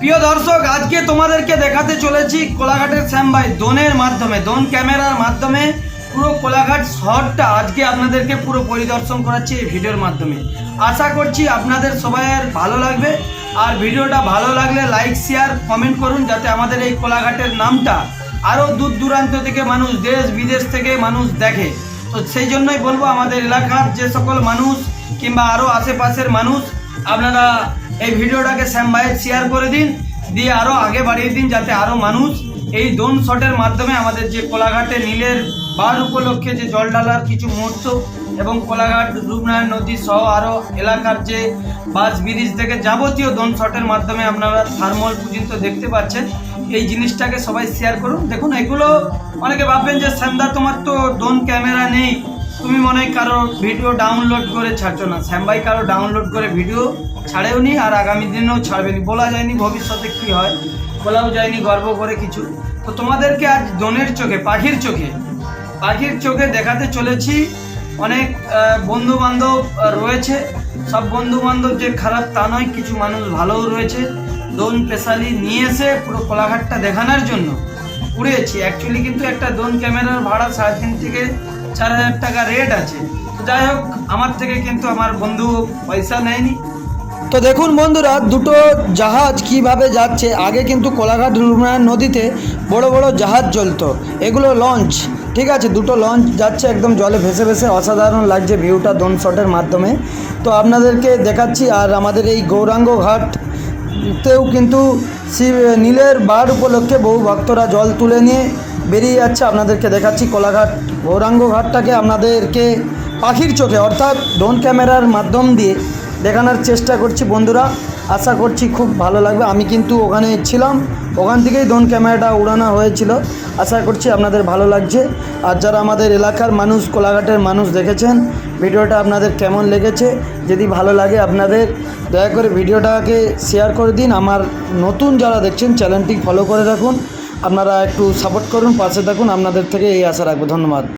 প্রিয় দর্শক, আজকে তোমাদেরকে দেখাতে চলেছি কোলাঘাটের শ্যামবাই দোনের মাধ্যমে, দোন ক্যামেরার মাধ্যমে। পুরো কোলাঘাট শহরটা আজকে আপনাদেরকে পুরো পরিদর্শন করাচ্ছি এই ভিডিওর মাধ্যমে। আশা করছি আপনাদের সবাইয়ের ভালো লাগবে। আর ভিডিওটা ভালো লাগলে লাইক, শেয়ার, কমেন্ট করুন যাতে আমাদের এই কোলাঘাটের নামটা আরও দূর দূরান্ত থেকে মানুষ, দেশ বিদেশ থেকে মানুষ দেখে। তো সেই জন্যই বলব, আমাদের এলাকার যে সকল মানুষ কিংবা আরও আশেপাশের মানুষ, আপনারা এই ভিডিওটাকে শ্যাম ভাইয়ের শেয়ার করে দিন, দিয়ে আরও আগে বাড়িয়ে দিন যাতে আরও মানুষ এই দোন শটের মাধ্যমে আমাদের যে কোলাঘাটে নীলের বার উপলক্ষে যে জল ঢালার কিছু মুহূর্ত এবং কোলাঘাট, রূপনারায়ণ নদী সহ আরও এলাকার যে বাস ব্রিজ থেকে যাবতীয় দোন শটের মাধ্যমে আপনারা থার্মল পর্যন্ত দেখতে পাচ্ছেন। এই জিনিসটাকে সবাই শেয়ার করুন। দেখুন, এগুলো অনেকে ভাববেন যে, শ্যামদা, তোমার তো দোন ক্যামেরা নেই। তুমি মনে হয় কারও ভিডিও ডাউনলোড করে ছাড়ছো না। শ্যামবাই কারও ডাউনলোড করে ভিডিও ছাড়েও নি আর আগামী দিনেও ছাড়বেনি বলা যায়নি ভবিষ্যতে কি হয়, বলাও যায়নি গর্ব করে কিছু। তো তোমাদেরকে আজ দনের চোখে, পাখির চোখে পাখির চোখে দেখাতে চলেছি। অনেক বন্ধু বান্ধব রয়েছে। সব বন্ধু বান্ধব যে খারাপ তা নয়, কিছু মানুষ ভালোও রয়েছে। দোন স্পেশালি নিয়ে এসে পুরো কোলাঘাটটা দেখানোর জন্য উড়িয়েছি অ্যাকচুয়ালি কিন্তু একটা দোন ক্যামেরার ভাড়া সাড়ে তিন থেকে চার হাজার টাকা রেট আছে। তো যাই হোক, আমার থেকে কিন্তু আমার বন্ধু পয়সা নেয়নি। তো দেখুন বন্ধুরা, দুটো জাহাজ কীভাবে যাচ্ছে, আগে কিন্তু কোলাঘাট রূপনারায়ণ নদীতে বড় বড় জাহাজ চলতো এগুলো লঞ্চ ঠিক আছে, দুটো লঞ্চ যাচ্ছে, একদম জলে ভেসে ভেসে অসাধারণ লাগছে ভিউটা দোন শটের মাধ্যমে। তো আপনাদেরকে দেখাচ্ছি, আর আমাদের এই গৌরাঙ্গ ঘাট তেও কিন্তু শিব নীলের বার উপলক্ষে বহু ভক্তরা জল তুলে নিয়ে বেরিয়ে যাচ্ছে, আপনাদেরকে দেখাচ্ছি কোলাঘাট, গৌরাঙ্গ ঘাটটাকে আপনাদেরকে পাখির চোখে, অর্থাৎ ড্রোন ক্যামেরার মাধ্যম দিয়ে দেখানোর চেষ্টা করছি বন্ধুরা। আশা করছি খুব ভালো লাগবে। আমি কিন্তু ওখানে ছিলাম, ওখান থেকেই ড্রোন ক্যামেরাটা উড়ানো হয়েছিল। আশা করছি আপনাদের ভালো লাগছে। আর যারা আমাদের এলাকার মানুষ, কোলাঘাটের মানুষ দেখেছেন, ভিডিওটা আপনাদের কেমন লেগেছে? যদি ভালো লাগে আপনাদের, দয়া করে ভিডিওটাকে শেয়ার করে দিন। আমার নতুন যারা দেখছেন চ্যানেলটি ফলো করে রাখুন। আপনারা একটু সাপোর্ট করুন পাশে থাকুন আপনাদের থেকে এই আশা রাখব। ধন্যবাদ।